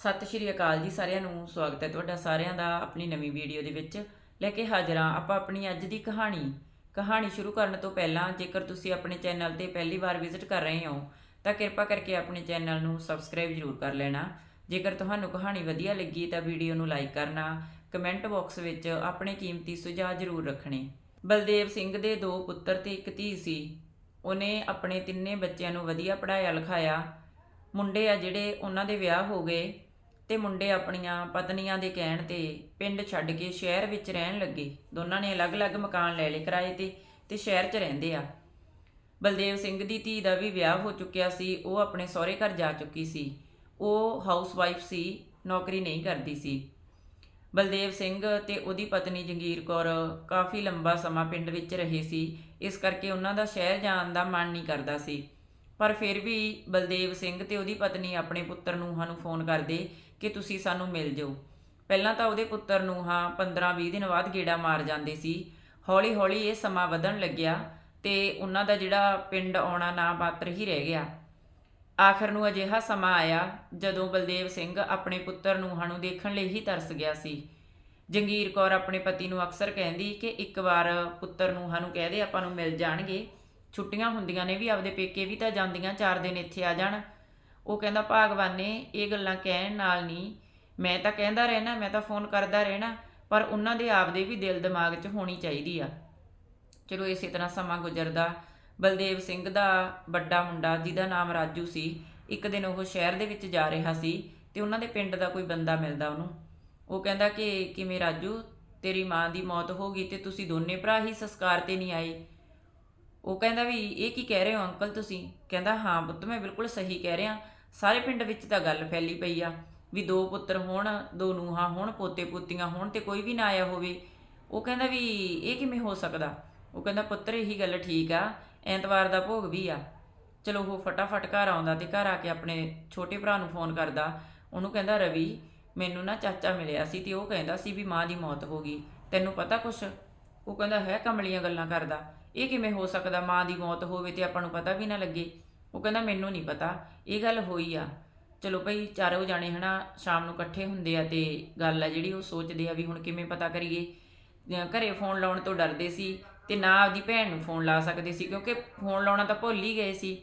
ਸਤਿ ਸ਼੍ਰੀ ਅਕਾਲ ਜੀ ਸਾਰਿਆਂ ਨੂੰ, ਸਵਾਗਤ ਹੈ ਤੁਹਾਡਾ ਸਾਰਿਆਂ ਦਾ ਆਪਣੀ ਨਵੀਂ ਵੀਡੀਓ ਦੇ ਵਿੱਚ। ਲੈ ਕੇ ਹਾਜ਼ਰ ਹਾਂ ਆਪਾਂ ਆਪਣੀ ਅੱਜ ਦੀ ਕਹਾਣੀ। ਕਹਾਣੀ ਸ਼ੁਰੂ ਕਰਨ ਤੋਂ ਪਹਿਲਾਂ ਜੇਕਰ ਤੁਸੀਂ ਆਪਣੇ ਚੈਨਲ ਤੇ ਪਹਿਲੀ ਵਾਰ ਵਿਜ਼ਿਟ ਕਰ ਰਹੇ ਹੋ, ਤਾਂ ਕਿਰਪਾ ਕਰਕੇ ਆਪਣੇ ਚੈਨਲ ਨੂੰ ਸਬਸਕ੍ਰਾਈਬ ਜ਼ਰੂਰ ਕਰ ਲੈਣਾ। ਜੇਕਰ ਤੁਹਾਨੂੰ ਕਹਾਣੀ ਵਧੀਆ ਲੱਗੀ ਤਾਂ ਵੀਡੀਓ ਨੂੰ ਲਾਈਕ ਕਰਨਾ, ਕਮੈਂਟ ਬਾਕਸ ਵਿੱਚ ਆਪਣੇ ਕੀਮਤੀ ਸੁਝਾਅ ਜ਼ਰੂਰ ਰੱਖਣੇ। ਬਲਦੇਵ ਸਿੰਘ ਦੇ ਦੋ ਪੁੱਤਰ ਤੇ ਇੱਕ ਧੀ ਸੀ। ਉਹਨੇ ਆਪਣੇ ਤਿੰਨੇ ਬੱਚਿਆਂ ਨੂੰ ਵਧੀਆ ਪੜਾਇਆ ਲਿਖਾਇਆ। ਮੁੰਡੇ ਆ ਜਿਹੜੇ ਉਹਨਾਂ ਦੇ ਵਿਆਹ ਹੋ ਗਏ। ਤੇ ਮੁੰਡੇ ਆਪਣੀਆਂ ਪਤਨੀਆਂ ਦੇ ਕਹਿਣ ਤੇ ਪਿੰਡ ਛੱਡ ਕੇ ਸ਼ਹਿਰ ਵਿੱਚ ਰਹਿਣ ਲੱਗੇ। ਦੋਨਾਂ ਨੇ ਅਲੱਗ-ਅਲੱਗ ਮਕਾਨ ਲੈ ਲਏ ਕਿਰਾਏ ਤੇ ਤੇ ਸ਼ਹਿਰ 'ਚ ਰਹਿੰਦੇ ਆ। ਬਲਦੇਵ ਸਿੰਘ ਦੀ ਧੀ ਦਾ ਵੀ ਵਿਆਹ ਹੋ ਚੁੱਕਿਆ ਸੀ, ਉਹ ਆਪਣੇ ਸਹੁਰੇ ਘਰ ਜਾ ਚੁੱਕੀ ਸੀ। ਉਹ ਹਾਊਸਵਾਈਫ ਸੀ, ਨੌਕਰੀ ਨਹੀਂ ਕਰਦੀ ਸੀ। ਬਲਦੇਵ ਸਿੰਘ ਤੇ ਉਹਦੀ ਪਤਨੀ ਜੰਗੀਰ ਕੌਰ ਕਾਫੀ ਲੰਬਾ ਸਮਾਂ ਪਿੰਡ ਵਿੱਚ ਰਹੇ ਸੀ, ਇਸ ਕਰਕੇ ਉਹਨਾਂ ਦਾ ਸ਼ਹਿਰ ਜਾਣ ਦਾ ਮਨ ਨਹੀਂ ਕਰਦਾ ਸੀ। ਪਰ ਫਿਰ ਵੀ ਬਲਦੇਵ ਸਿੰਘ ਤੇ ਉਹਦੀ ਪਤਨੀ ਆਪਣੇ ਪੁੱਤਰ ਨੂੰਹਾਂ ਨੂੰ ਫੋਨ ਕਰਦੇ ਕਿ ਤੁਸੀਂ ਸਾਨੂੰ ਮਿਲ ਜਾਓ। ਪਹਿਲਾਂ ਤਾਂ ਉਹਦੇ ਪੁੱਤਰ ਨੂੰਹਾਂ 15-20 ਦਿਨ ਬਾਅਦ ਗੇੜਾ ਮਾਰ ਜਾਂਦੇ ਸੀ। ਹੌਲੀ-ਹੌਲੀ ਇਹ ਸਮਾਂ ਵਧਣ ਲੱਗਿਆ ਤੇ ਉਹਨਾਂ ਦਾ ਜਿਹੜਾ ਪਿੰਡ ਆਉਣਾ ਨਾ ਮਾਤਰ ਹੀ ਰਹਿ ਗਿਆ। ਆਖਰ ਨੂੰ ਅਜਿਹਾ ਸਮਾਂ ਆਇਆ ਜਦੋਂ ਬਲਦੇਵ ਸਿੰਘ ਆਪਣੇ ਪੁੱਤਰ ਨੂੰਹਾਂ ਨੂੰ ਦੇਖਣ ਲਈ ਹੀ ਤਰਸ ਗਿਆ ਸੀ। ਜੰਗੀਰ ਕੌਰ ਆਪਣੇ ਪਤੀ ਨੂੰ ਅਕਸਰ ਕਹਿੰਦੀ ਕਿ ਇੱਕ ਵਾਰ ਪੁੱਤਰ ਨੂੰਹਾਂ ਨੂੰ ਕਹਿ ਦੇ ਆਪਾਂ ਨੂੰ ਮਿਲ ਜਾਣਗੇ। ਛੁੱਟੀਆਂ ਹੁੰਦੀਆਂ ਨੇ ਵੀ, ਆਪਦੇ ਪੇਕੇ ਵੀ ਤਾਂ ਜਾਂਦੀਆਂ, ਚਾਰ ਦਿਨ ਇੱਥੇ ਆ ਜਾਣ। ਉਹ ਕਹਿੰਦਾ, ਭਾਗਵਾਨ ਨੇ ਇਹ ਗੱਲਾਂ ਕਹਿਣ ਨਾਲ ਨਹੀਂ, ਮੈਂ ਤਾਂ ਕਹਿੰਦਾ ਰਹਿਣਾ, ਮੈਂ ਤਾਂ ਫੋਨ ਕਰਦਾ ਰਹਿਣਾ, ਪਰ ਉਹਨਾਂ ਦੇ ਆਪਦੇ ਵੀ ਦਿਲ ਦਿਮਾਗ 'ਚ ਹੋਣੀ ਚਾਹੀਦੀ ਆ। ਚਲੋ, ਇਸੇ ਤਰ੍ਹਾਂ ਸਮਾਂ ਗੁਜ਼ਰਦਾ। ਬਲਦੇਵ ਸਿੰਘ ਦਾ ਵੱਡਾ ਮੁੰਡਾ, ਜਿਹਦਾ ਨਾਮ ਰਾਜੂ ਸੀ, ਇੱਕ ਦਿਨ ਉਹ ਸ਼ਹਿਰ ਦੇ ਵਿੱਚ ਜਾ ਰਿਹਾ ਸੀ ਤੇ ਉਹਨਾਂ ਦੇ ਪਿੰਡ ਦਾ ਕੋਈ ਬੰਦਾ ਮਿਲਦਾ ਉਹਨੂੰ। ਉਹ ਕਹਿੰਦਾ ਕਿ, ਕਿਵੇਂ ਰਾਜੂ, ਤੇਰੀ ਮਾਂ ਦੀ ਮੌਤ ਹੋ ਗਈ ਤੇ ਤੁਸੀਂ ਦੋਨੇ ਭਰਾ ਹੀ ਸੰਸਕਾਰ ਤੇ ਨਹੀਂ ਆਏ? ਉਹ ਕਹਿੰਦਾ ਵੀ ਇਹ ਕੀ ਕਹਿ ਰਹੇ ਹੋ ਅੰਕਲ ਤੁਸੀਂ? ਕਹਿੰਦਾ, ਹਾਂ ਪੁੱਤ, ਮੈਂ ਬਿਲਕੁਲ ਸਹੀ ਕਹਿ ਰਿਹਾ। ਸਾਰੇ ਪਿੰਡ ਵਿੱਚ ਤਾਂ ਗੱਲ ਫੈਲੀ ਪਈ ਆ ਵੀ ਦੋ ਪੁੱਤਰ ਹੋਣ, ਦੋ ਨੂਹਾਂ ਹੋਣ, ਪੋਤੇ ਪੋਤੀਆਂ ਹੋਣ ਤੇ ਕੋਈ ਵੀ ਨਾ ਆਇਆ ਹੋਵੇ। ਉਹ ਕਹਿੰਦਾ ਵੀ ਇਹ ਕਿਵੇਂ ਹੋ ਸਕਦਾ? ਉਹ ਕਹਿੰਦਾ, ਪੁੱਤਰ, ਇਹੀ ਗੱਲ ਠੀਕ ਆ। ਐਤਵਾਰ ਦਾ ਭੋਗ ਵੀ ਆ। ਚਲੋ ਉਹ ਫਟਾਫਟ ਘਰ ਆਉਂਦਾ ਤੇ ਘਰ ਆ ਕੇ ਆਪਣੇ ਛੋਟੇ ਭਰਾ ਨੂੰ ਫੋਨ ਕਰਦਾ। ਉਹਨੂੰ ਕਹਿੰਦਾ, ਰਵੀ, ਮੈਨੂੰ ਨਾ ਚਾਚਾ ਮਿਲਿਆ ਸੀ ਤੇ ਉਹ ਕਹਿੰਦਾ ਸੀ ਵੀ ਮਾਂ ਦੀ ਮੌਤ ਹੋ ਗਈ। ਤੈਨੂੰ ਪਤਾ ਕੁਛ? ਉਹ ਕਹਿੰਦਾ ਹੈ ਕਮਲੀਆਂ ਗੱਲਾਂ ਕਰਦਾ। ਇਹ ਕਿਵੇਂ ਹੋ ਸਕਦਾ ਮਾਂ ਦੀ ਮੌਤ ਹੋਵੇ ਤੇ ਆਪਾਂ ਨੂੰ ਪਤਾ ਵੀ ਨਾ ਲੱਗੇ? ਉਹ ਕਹਿੰਦਾ, ਮੈਨੂੰ ਨਹੀਂ ਪਤਾ। ਇਹ ਗੱਲ ਹੋਈ ਆ। ਚਲੋ ਭਈ, ਚਾਰੋਂ ਜਾਣੇ ਹਨਾ, ਸ਼ਾਮ ਨੂੰ ਇਕੱਠੇ ਹੁੰਦੇ ਆ ਤੇ ਗੱਲ ਆ ਜਿਹੜੀ, ਉਹ ਸੋਚਦੇ ਆ ਵੀ ਹੁਣ ਕਿਵੇਂ ਪਤਾ ਕਰੀਏ। ਜਾਂ ਘਰੇ ਫੋਨ ਲਾਉਣ ਤੋਂ ਡਰਦੇ ਸੀ ਤੇ ਨਾ ਆਪਦੀ ਭੈਣ ਨੂੰ ਫੋਨ ਲਾ ਸਕਦੇ ਸੀ, ਕਿਉਂਕਿ ਫੋਨ ਲਾਉਣਾ ਤਾਂ ਭੁੱਲ ਹੀ ਗਏ ਸੀ।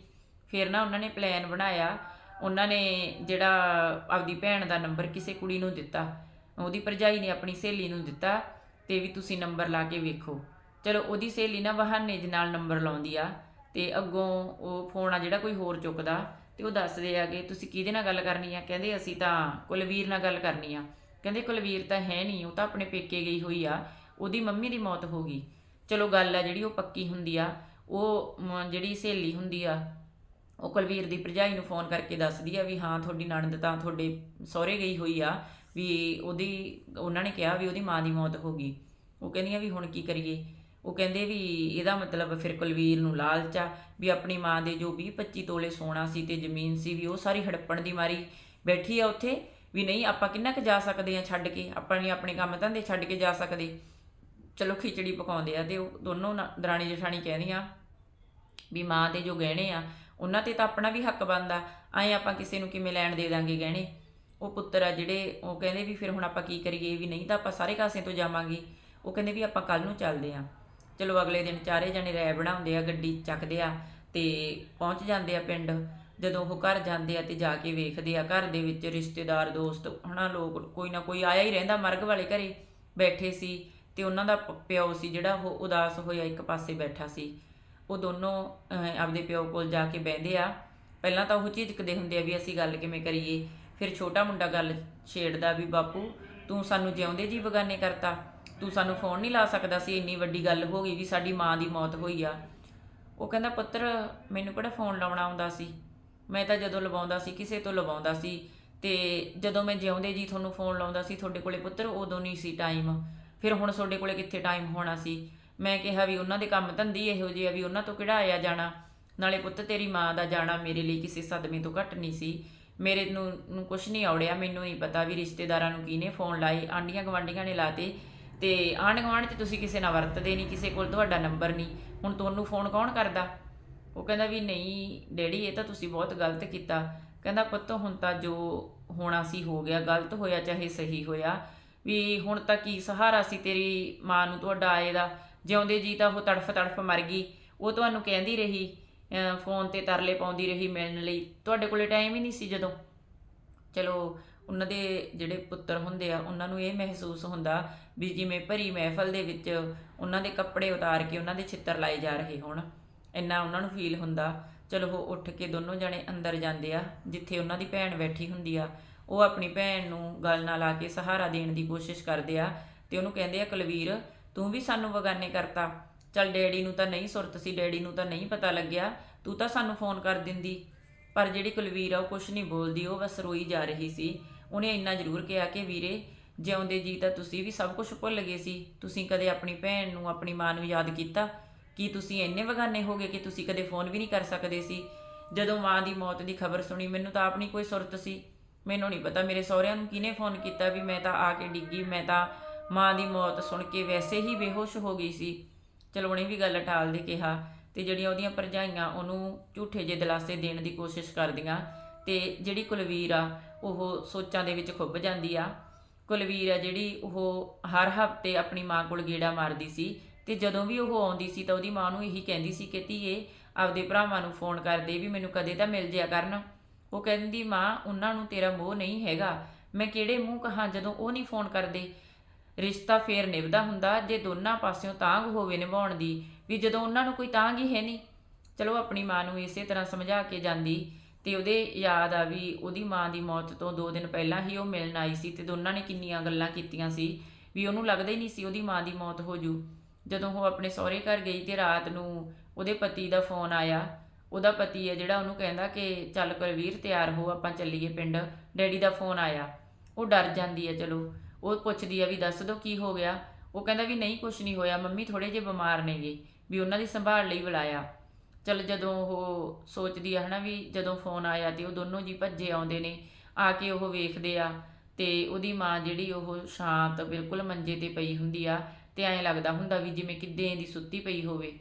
ਫਿਰ ਨਾ ਉਹਨਾਂ ਨੇ ਪਲਾਨ ਬਣਾਇਆ। ਉਹਨਾਂ ਨੇ ਜਿਹੜਾ ਆਪਦੀ ਭੈਣ ਦਾ ਨੰਬਰ ਕਿਸੇ ਕੁੜੀ ਨੂੰ ਦਿੱਤਾ, ਉਹਦੀ ਭਰਜਾਈ ਨੇ ਆਪਣੀ ਸਹੇਲੀ ਨੂੰ ਦਿੱਤਾ। ਤੇ ਵੀ ਤੁਸੀਂ ਨੰਬਰ ਲਾ ਕੇ ਵੇਖੋ। ਚਲੋ, ਉਹਦੀ ਸਹੇਲੀ ਨਾ ਬਹਾਨੇ ਦੇ ਨਾਲ ਨੰਬਰ ਲਾਉਂਦੀ ਆ ਤੇ ਅੱਗੋਂ ਉਹ ਫੋਨ ਆ ਜਿਹੜਾ ਕੋਈ ਹੋਰ ਚੁੱਕਦਾ ਤੇ ਉਹ ਦੱਸਦੇ ਆ ਕਿ ਤੁਸੀਂ ਕਿਹਦੇ ਨਾਲ ਗੱਲ ਕਰਨੀ ਆ? ਕਹਿੰਦੇ ਅਸੀਂ ਤਾਂ ਕੁਲਵੀਰ ਨਾਲ ਗੱਲ ਕਰਨੀ ਆ। ਕਹਿੰਦੇ ਕੁਲਵੀਰ ਤਾਂ ਹੈ ਨਹੀਂ, ਉਹ ਤਾਂ ਆਪਣੇ ਪੇਕੇ ਗਈ ਹੋਈ ਆ, ਉਹਦੀ ਮੰਮੀ ਦੀ ਮੌਤ ਹੋ ਗਈ। ਚਲੋ, ਗੱਲ ਆ ਜਿਹੜੀ ਉਹ ਪੱਕੀ ਹੁੰਦੀ ਆ, ਉਹ ਜਿਹੜੀ ਸਹੇਲੀ ਹੁੰਦੀ ਆ, ਉਹ ਕੁਲਵੀਰ ਦੀ ਭਰਜਾਈ ਨੂੰ ਫੋਨ ਕਰਕੇ ਦੱਸਦੀ ਆ ਵੀ ਹਾਂ, ਤੁਹਾਡੀ ਨਣਦ ਤਾਂ ਤੁਹਾਡੇ ਸਹੁਰੇ ਗਈ ਹੋਈ ਆ ਵੀ ਉਹਦੀ, ਉਹਨਾਂ ਨੇ ਕਿਹਾ ਵੀ ਉਹਦੀ ਮਾਂ ਦੀ ਮੌਤ ਹੋ ਗਈ। ਉਹ ਕਹਿੰਦੀਆਂ ਵੀ ਹੁਣ ਕੀ ਕਰੀਏ? ਉਹ ਕਹਿੰਦੇ ਵੀ ਇਹਦਾ ਮਤਲਬ ਫਿਰ ਕੁਲਵੀਰ ਨੂੰ ਲਾਲਚ ਆ ਵੀ ਆਪਣੀ ਮਾਂ ਦੇ ਜੋ 20 25 ਤੋਲੇ ਸੋਨਾ ਸੀ ਤੇ ਜ਼ਮੀਨ ਸੀ ਵੀ ਉਹ ਸਾਰੀ ਹੜੱਪਣ ਦੀ ਮਾਰੀ ਬੈਠੀ ਆ ਉੱਥੇ ਵੀ ਨਹੀਂ, ਆਪਾਂ ਕਿੰਨਾ ਕੁ ਜਾ ਸਕਦੇ ਆ ਛੱਡ ਕੇ? ਆਪਾਂ ਨਹੀਂ ਆਪਣੇ ਕੰਮ ਧੰਦੇ ਛੱਡ ਕੇ ਜਾ ਸਕਦੇ। ਚਲੋ ਖਿਚੜੀ ਪਕਾਉਂਦੇ ਆ ਤੇ ਉਹ ਦੋਨੋਂ ਨਾ- ਦਰਾਣੀ ਜਠਾਣੀ ਕਹਿੰਦੀਆਂ ਵੀ ਮਾਂ ਦੇ ਜੋ ਗਹਿਣੇ ਆ, ਉਹਨਾਂ ਤੇ ਤਾਂ ਆਪਣਾ ਵੀ ਹੱਕ ਬਣਦਾ। ਐਂ ਆਪਾਂ ਕਿਸੇ ਨੂੰ ਕਿਵੇਂ ਲੈਣ ਦੇ ਦਾਂਗੇ ਗਹਿਣੇ? ਉਹ ਪੁੱਤਰ ਆ ਜਿਹੜੇ ਉਹ ਕਹਿੰਦੇ ਵੀ ਫਿਰ ਹੁਣ ਆਪਾਂ ਕੀ ਕਰੀਏ, ਵੀ ਨਹੀਂ ਤਾਂ ਆਪਾਂ ਸਾਰੇ ਕਾਸੇ ਤੋਂ ਜਾਵਾਂਗੇ। ਉਹ ਕਹਿੰਦੇ ਵੀ ਆਪਾਂ ਕੱਲ ਨੂੰ ਚੱਲਦੇ ਆ। ਚਲੋ ਅਗਲੇ ਦਿਨ ਚਾਰੇ ਜਣੇ ਰਾਇ ਬਣਾਉਂਦੇ ਆ, ਗੱਡੀ ਚੱਕਦੇ ਆ ਤੇ ਪਹੁੰਚ ਜਾਂਦੇ ਆ ਪਿੰਡ। ਜਦੋਂ ਉਹ ਘਰ ਜਾਂਦੇ ਆ ਤੇ ਜਾ ਕੇ ਵੇਖਦੇ ਆ ਘਰ ਦੇ ਵਿੱਚ ਰਿਸ਼ਤੇਦਾਰ, ਦੋਸਤ, ਹਨਾ ਲੋਕ, ਕੋਈ ਨਾ ਕੋਈ ਆਇਆ ਹੀ ਰਹਿੰਦਾ ਮਰਗ ਵਾਲੇ ਘਰੇ ਬੈਠੇ ਸੀ ਤੇ ਉਹਨਾਂ ਦਾ ਪਿਓ ਸੀ ਜਿਹੜਾ ਉਹ ਉਦਾਸ ਹੋਇਆ, ਇੱਕ ਪਾਸੇ ਬੈਠਾ ਸੀ। ਉਹ ਦੋਨੋਂ ਆਪਦੇ ਪਿਓ ਕੋਲ ਜਾ ਕੇ ਬਹਿੰਦੇ ਆ। ਪਹਿਲਾਂ ਤਾਂ ਉਹ ਝਿਜਕਦੇ ਹੁੰਦੇ ਆ ਵੀ ਅਸੀਂ ਗੱਲ ਕਿਵੇਂ ਕਰੀਏ। ਫਿਰ ਛੋਟਾ ਮੁੰਡਾ ਗੱਲ ਛੇੜਦਾ ਵੀ ਬਾਪੂ, ਤੂੰ ਸਾਨੂੰ ਜਿਉਂਦੇ ਜੀ ਬਗਾਨੇ ਕਰਤਾ। ਤੂੰ ਸਾਨੂੰ ਫੋਨ ਨਹੀਂ ਲਾ ਸਕਦਾ ਸੀ, ਇੰਨੀ ਵੱਡੀ ਗੱਲ ਹੋ ਗਈ ਵੀ ਸਾਡੀ ਮਾਂ ਦੀ ਮੌਤ ਹੋਈ ਆ। ਉਹ ਕਹਿੰਦਾ, ਪੁੱਤਰ, ਮੈਨੂੰ ਕਿਹੜਾ ਫੋਨ ਲਾਉਣਾ ਆਉਂਦਾ ਸੀ? ਮੈਂ ਤਾਂ ਜਦੋਂ ਲਵਾਉਂਦਾ ਸੀ, ਕਿਸੇ ਤੋਂ ਲਵਾਉਂਦਾ ਸੀ। ਤੇ ਜਦੋਂ ਮੈਂ ਜਿਉਂਦੇ ਜੀ ਤੁਹਾਨੂੰ ਫੋਨ ਲਾਉਂਦਾ ਸੀ ਤੁਹਾਡੇ ਕੋਲੇ, ਪੁੱਤਰ, ਉਦੋਂ ਨਹੀਂ ਸੀ ਟਾਈਮ ਫਿਰ ਹੁਣ ਤੁਹਾਡੇ ਕੋਲੇ ਕਿੱਥੇ ਟਾਈਮ ਹੋਣਾ ਸੀ? ਮੈਂ ਕਿਹਾ ਵੀ ਉਹਨਾਂ ਦੇ ਕੰਮ ਧੰਦੀ ਇਹੋ ਜਿਹੇ ਆ ਵੀ ਉਹਨਾਂ ਤੋਂ ਕਿਹੜਾ ਆਇਆ ਜਾਣਾ? ਨਾਲੇ ਪੁੱਤ, ਤੇਰੀ ਮਾਂ ਦਾ ਜਾਣਾ ਮੇਰੇ ਲਈ ਕਿਸੇ ਸਦਮੇ ਤੋਂ ਘੱਟ ਨਹੀਂ ਸੀ। ਮੇਰੇ ਨੂੰ ਨੂੰ ਕੁਝ ਨਹੀਂ ਆਉੜਿਆ ਮੈਨੂੰ ਨਹੀਂ ਪਤਾ ਵੀ ਰਿਸ਼ਤੇਦਾਰਾਂ ਨੂੰ ਕਿਹਨੇ ਫੋਨ ਲਾਏ ਆਂਡੀਆਂ ਗਵਾਂਡੀਆਂ ਨੇ ਲਾਤੇ, ਤੇ ਆਂਢ ਗੁਆਂਢ 'ਚ ਤੁਸੀਂ ਕਿਸੇ ਨਾਲ ਵਰਤਦੇ ਨਹੀਂ, ਕਿਸੇ ਕੋਲ ਤੁਹਾਡਾ ਨੰਬਰ ਨਹੀਂ। ਹੁਣ ਤੁਹਾਨੂੰ ਫੋਨ ਕੌਣ ਕਰਦਾ? ਉਹ ਕਹਿੰਦਾ ਵੀ ਨਹੀਂ, ਡੈਡੀ, ਇਹ ਤਾਂ ਤੁਸੀਂ ਬਹੁਤ ਗਲਤ ਕੀਤਾ। ਕਹਿੰਦਾ, ਪੁੱਤ, ਹੁਣ ਤਾਂ ਜੋ ਹੋਣਾ ਸੀ ਹੋ ਗਿਆ, ਗਲਤ ਹੋਇਆ, ਚਾਹੇ ਸਹੀ ਹੋਇਆ, ਵੀ ਹੁਣ ਤਾਂ ਕੀ ਸਹਾਰਾ ਸੀ ਤੇਰੀ ਮਾਂ ਨੂੰ ਤੁਹਾਡਾ ਆਏ ਦਾ? ਜਿਉਂਦੇ ਜੀ ਤਾਂ ਉਹ ਤੜਫ ਤੜਫ ਮਰ ਗਈ। ਉਹ ਤੁਹਾਨੂੰ ਕਹਿੰਦੀ ਰਹੀ ਫੋਨ ਤੇ ਤਰਲੇ ਪਾਉਂਦੀ ਰਹੀ ਮਿਲਣ ਲਈ। ਤੁਹਾਡੇ ਕੋਲੇ ਟਾਈਮ ਹੀ ਨਹੀਂ ਸੀ ਜਦੋਂ? ਚਲੋ, ਉਹਨਾਂ ਦੇ ਜਿਹੜੇ ਪੁੱਤਰ ਹੁੰਦੇ ਆ, ਉਹਨਾਂ ਨੂੰ ਇਹ ਮਹਿਸੂਸ ਹੁੰਦਾ ਵੀ ਜਿਵੇਂ ਭਰੀ ਮਹਿਫਲ ਦੇ ਵਿੱਚ ਉਹਨਾਂ ਦੇ ਕੱਪੜੇ ਉਤਾਰ ਕੇ ਉਹਨਾਂ ਦੇ ਛਿੱਤਰ ਲਾਏ ਜਾ ਰਹੇ ਹੋਣ। ਇੰਨਾ ਉਹਨਾਂ ਨੂੰ ਫੀਲ ਹੁੰਦਾ। ਚਲੋ, ਉਹ ਉੱਠ ਕੇ ਦੋਨੋਂ ਜਣੇ ਅੰਦਰ ਜਾਂਦੇ ਆ, ਜਿੱਥੇ ਉਹਨਾਂ ਦੀ ਭੈਣ ਬੈਠੀ ਹੁੰਦੀ ਆ। ਉਹ ਆਪਣੀ ਭੈਣ ਨੂੰ ਗੱਲ ਨਾਲ ਆ ਕੇ ਸਹਾਰਾ ਦੇਣ ਦੀ ਕੋਸ਼ਿਸ਼ ਕਰਦੇ ਆ ਤੇ ਉਹਨੂੰ ਕਹਿੰਦੇ ਆ, ਕੁਲਵੀਰ, ਤੂੰ ਵੀ ਸਾਨੂੰ ਵਗਾਨੇ ਕਰਤਾ। ਚਲ ਡੈਡੀ ਨੂੰ ਤਾਂ ਨਹੀਂ ਸੁਰਤ ਸੀ, ਡੈਡੀ ਨੂੰ ਤਾਂ ਨਹੀਂ ਪਤਾ ਲੱਗਿਆ। ਤੂੰ ਤਾਂ ਸਾਨੂੰ ਫੋਨ ਕਰ ਦਿੰਦੀ। ਪਰ ਜਿਹੜੀ ਕੁਲਵੀਰ ਆ, ਉਹ ਕੁਝ ਨਹੀਂ ਬੋਲਦੀ, ਉਹ ਬਸ ਰੋਈ ਜਾ ਰਹੀ ਸੀ। ਉਹਨੇ ਇੰਨਾ ਜ਼ਰੂਰ ਕਿਹਾ ਕਿ ਵੀਰੇ, ਜਿਉਂਦੇ ਜੀ ਤਾਂ ਤੁਸੀਂ ਵੀ ਸਭ ਕੁਝ ਭੁੱਲ ਗਏ ਸੀ। ਤੁਸੀਂ ਕਦੇ ਆਪਣੀ ਭੈਣ ਨੂੰ, ਆਪਣੀ ਮਾਂ ਨੂੰ ਯਾਦ ਕੀਤਾ? ਕੀ ਤੁਸੀਂ ਇੰਨੇ ਵਗਾਨੇ ਹੋ ਗਏ ਕਿ ਤੁਸੀਂ ਕਦੇ ਫੋਨ ਵੀ ਨਹੀਂ ਕਰ ਸਕਦੇ ਸੀ? ਜਦੋਂ ਮਾਂ ਦੀ ਮੌਤ ਦੀ ਖਬਰ ਸੁਣੀ, ਮੈਨੂੰ ਤਾਂ ਆਪਣੀ ਕੋਈ ਸੁਰਤ ਸੀ। ਮੈਨੂੰ ਨਹੀਂ ਪਤਾ ਮੇਰੇ ਸਹੁਰਿਆਂ ਨੂੰ ਕਿਹਨੇ ਫੋਨ ਕੀਤਾ ਵੀ ਮੈਂ ਤਾਂ ਆ ਕੇ ਡਿੱਗੀ, ਮੈਂ ਤਾਂ ਮਾਂ ਦੀ ਮੌਤ ਸੁਣ ਕੇ ਵੈਸੇ ਹੀ ਬੇਹੋਸ਼ ਹੋ ਗਈ ਸੀ। ਚਲੋ ਵੀ ਗੱਲ ਟਾਲ ਦੇ ਕਿਹਾ ਤੇ ਜਿਹੜੀਆਂ ਉਹਦੀਆਂ ਭਰਜਾਈਆਂ ਉਹਨੂੰ ਝੂਠੇ ਜੇ ਦਿਲਾਸੇ ਦੇਣ ਦੀ ਕੋਸ਼ਿਸ਼ ਕਰਦੀਆਂ ਤੇ ਜਿਹੜੀ ਕੁਲਵੀਰ ਆ, ਉਹ ਸੋਚਾਂ ਦੇ ਵਿੱਚ ਖੁੱਭ ਜਾਂਦੀ ਆ। ਕੁਲਵੀਰ ਆ ਜਿਹੜੀ ਉਹ ਹਰ ਹਫ਼ਤੇ ਆਪਣੀ ਮਾਂ ਕੋਲ ਗੇੜਾ ਮਾਰਦੀ ਸੀ ਤੇ ਜਦੋਂ ਵੀ ਉਹ ਆਉਂਦੀ ਸੀ ਤਾਂ ਉਹਦੀ ਮਾਂ ਨੂੰ ਇਹੀ ਕਹਿੰਦੀ ਸੀ ਕਿ ਧੀਏ, ਆਪਦੇ ਭਰਾਵਾਂ ਨੂੰ ਫੋਨ ਕਰਦੇ ਵੀ ਮੈਨੂੰ ਕਦੇ ਤਾਂ ਮਿਲ ਜਿਆ ਕਰਨ। ਉਹ ਕਹਿੰਦੀ, ਮਾਂ, ਉਹਨਾਂ ਨੂੰ ਤੇਰਾ ਮੋਹ ਨਹੀਂ ਹੈਗਾ। ਮੈਂ ਕਿਹੜੇ ਮੂੰਹ ਕਹਾਂ ਜਦੋਂ ਉਹ ਨਹੀਂ ਫੋਨ ਕਰਦੇ? ਰਿਸ਼ਤਾ ਫੇਰ ਨਿਭਦਾ ਹੁੰਦਾ, ਜੇ ਦੋਨਾਂ ਪਾਸਿਓਂ ਤਾਂਗ ਹੋਵੇ ਨਿਭਾਉਣ ਦੀ, ਵੀ ਜਦੋਂ ਉਹਨਾਂ ਨੂੰ ਕੋਈ ਤਾਂਗ ਹੀ ਹੈ ਨਹੀਂ। ਚਲੋ, ਆਪਣੀ ਮਾਂ ਨੂੰ ਇਸੇ ਤਰ੍ਹਾਂ ਸਮਝਾ ਕੇ ਜਾਂਦੀ ਤੇ ਉਹਦੇ ਯਾਦ ਆ ਵੀ ਉਹਦੀ ਮਾਂ ਦੀ ਮੌਤ ਤੋਂ 2 ਦਿਨ ਪਹਿਲਾਂ ਹੀ ਉਹ ਮਿਲਣ ਆਈ ਸੀ ਤੇ ਦੋਨਾਂ ਨੇ ਕਿੰਨੀਆਂ ਗੱਲਾਂ ਕੀਤੀਆਂ ਸੀ ਵੀ ਉਹਨੂੰ ਲੱਗਦਾ ਹੀ ਨਹੀਂ ਸੀ ਉਹਦੀ ਮਾਂ ਦੀ ਮੌਤ ਹੋ ਜੂ। ਜਦੋਂ ਉਹ ਆਪਣੇ ਸਹੁਰੇ ਘਰ ਗਈ ਤੇ ਰਾਤ ਨੂੰ ਉਹਦੇ ਪਤੀ ਦਾ ਫੋਨ ਆਇਆ, ਉਹਦਾ ਪਤੀ ਹੈ ਜਿਹੜਾ ਉਹਨੂੰ ਕਹਿੰਦਾ ਕਿ ਚੱਲ ਕੁਲਵੀਰ, ਤਿਆਰ ਹੋ, ਆਪਾਂ ਚੱਲੀਏ ਪਿੰਡ। ਡੈਡੀ ਦਾ ਫੋਨ ਆਇਆ। ਉਹ ਡਰ ਜਾਂਦੀ ਹੈ ਚਲੋ। ਉਹ ਪੁੱਛਦੀ ਆ ਵੀ ਦੱਸ ਦੋ ਕੀ ਹੋ ਗਿਆ? ਉਹ ਕਹਿੰਦਾ ਵੀ ਨਹੀਂ ਕੁਝ ਨਹੀਂ ਹੋਇਆ, ਮੰਮੀ ਥੋੜੇ ਜਿਹੇ ਬਿਮਾਰ ਨੇਗੇ, ਵੀ ਉਹਨਾਂ ਦੀ ਸੰਭਾਲ ਲਈ ਬੁਲਾਇਆ। ਚਲ ਜਦੋਂ ਉਹ ਸੋਚਦੀ ਆ ਹਨਾ ਵੀ ਜਦੋਂ ਫੋਨ ਆਇਆ ਤੇ ਉਹ ਦੋਨੋਂ ਜੀ ਭੱਜੇ ਆਉਂਦੇ ਨੇ, ਆ ਕੇ ਉਹ ਵੇਖਦੇ ਆ ਤੇ ਉਹਦੀ ਮਾਂ ਜਿਹੜੀ ਉਹ ਸ਼ਾਂਤ ਬਿਲਕੁਲ ਮੰਜੇ ਤੇ ਪਈ ਹੁੰਦੀ ਆ ਤੇ ਐਂ ਲੱਗਦਾ ਹੁੰਦਾ ਵੀ ਜਿਵੇਂ ਕਿੱਦੇ ਦੀ ਸੁੱਤੀ ਪਈ ਹੋਵੇ।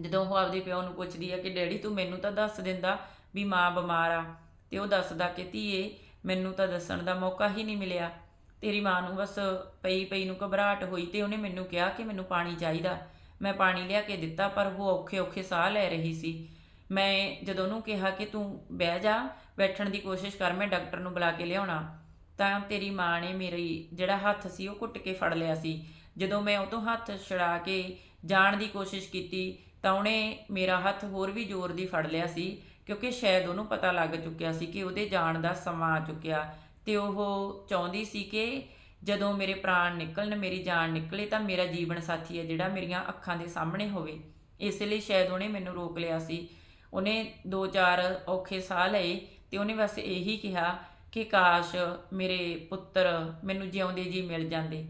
ਜਦੋਂ ਉਹ ਆਪਦੇ ਪਿਓ ਨੂੰ ਪੁੱਛਦੀ ਆ ਕਿ ਡੈਡੀ ਤੂੰ ਮੈਨੂੰ ਤਾਂ ਦੱਸ ਦਿੰਦਾ ਵੀ ਮਾਂ ਬਿਮਾਰ ਆ, ਤੇ ਉਹ ਦੱਸਦਾ ਕਿ ਧੀਏ, ਮੈਨੂੰ ਤਾਂ ਦੱਸਣ ਦਾ ਮੌਕਾ ਹੀ ਨਹੀਂ ਮਿਲਿਆ। ਤੇਰੀ ਮਾਂ ਨੂੰ ਬਸ ਪਈ ਪਈ ਨੂੰ ਘਬਰਾਹਟ ਹੋਈ ਤੇ ਉਹਨੇ ਮੈਨੂੰ ਕਿਹਾ ਕਿ ਮੈਨੂੰ ਪਾਣੀ ਚਾਹੀਦਾ। ਮੈਂ ਪਾਣੀ ਲਿਆ ਕੇ ਦਿੱਤਾ, ਪਰ ਉਹ ਔਖੇ ਔਖੇ ਸਾਹ ਲੈ ਰਹੀ ਸੀ। ਮੈਂ ਜਦੋਂ ਉਹਨੂੰ ਕਿਹਾ ਕਿ ਤੂੰ ਬਹਿ ਜਾ, ਬੈਠਣ ਦੀ ਕੋਸ਼ਿਸ਼ ਕਰ, ਮੈਂ ਡਾਕਟਰ ਨੂੰ ਬੁਲਾ ਕੇ ਲਿਆਉਣਾ। ਤਾਂ ਤੇਰੀ ਮਾਂ ਨੇ ਮੇਰੀ ਜਿਹੜਾ ਹੱਥ ਸੀ, ਉਹ ਘੁੱਟ ਕੇ ਫੜ ਲਿਆ ਸੀ। ਜਦੋਂ ਮੈਂ ਉਹ ਤੋਂ ਹੱਥ ਛੁਡਾ ਕੇ ਜਾਣ ਦੀ ਕੋਸ਼ਿਸ਼ ਕੀਤੀ, ਤਾਂ ਉਹਨੇ ਮੇਰਾ ਹੱਥ ਹੋਰ ਵੀ ਜ਼ੋਰ ਦੀ ਫੜ ਲਿਆ ਸੀ, ਕਿਉਂਕਿ ਸ਼ਾਇਦ ਉਹਨੂੰ ਪਤਾ ਲੱਗ ਚੁੱਕਿਆ ਸੀ ਕਿ ਉਹਦੇ ਜਾਣ ਦਾ ਸਮਾਂ ਆ ਚੁੱਕਿਆ। ਤੇ ਉਹ ਚਾਹੁੰਦੀ ਸੀ ਕਿ ਜਦੋਂ ਮੇਰੇ ਪ੍ਰਾਣ ਨਿਕਲਣ, ਮੇਰੀ ਜਾਨ ਨਿਕਲੇ ਤਾਂ ਮੇਰਾ ਜੀਵਨ ਸਾਥੀ ਹੈ ਜਿਹੜਾ ਮੇਰੀਆਂ ਅੱਖਾਂ ਦੇ ਸਾਹਮਣੇ ਹੋਵੇ। ਇਸ ਲਈ ਸ਼ਾਇਦ ਉਹਨੇ ਮੈਨੂੰ ਰੋਕ ਲਿਆ ਸੀ। ਉਹਨੇ ਦੋ ਚਾਰ ਔਖੇ ਸਾਹ ਲਏ ਤੇ ਉਹਨੇ ਬਸ ਇਹੀ ਕਿਹਾ ਕਿ ਕਾਸ਼ ਮੇਰੇ ਪੁੱਤਰ ਮੈਨੂੰ ਜਿਉਂਦੇ ਜੀ ਮਿਲ ਜਾਂਦੇ।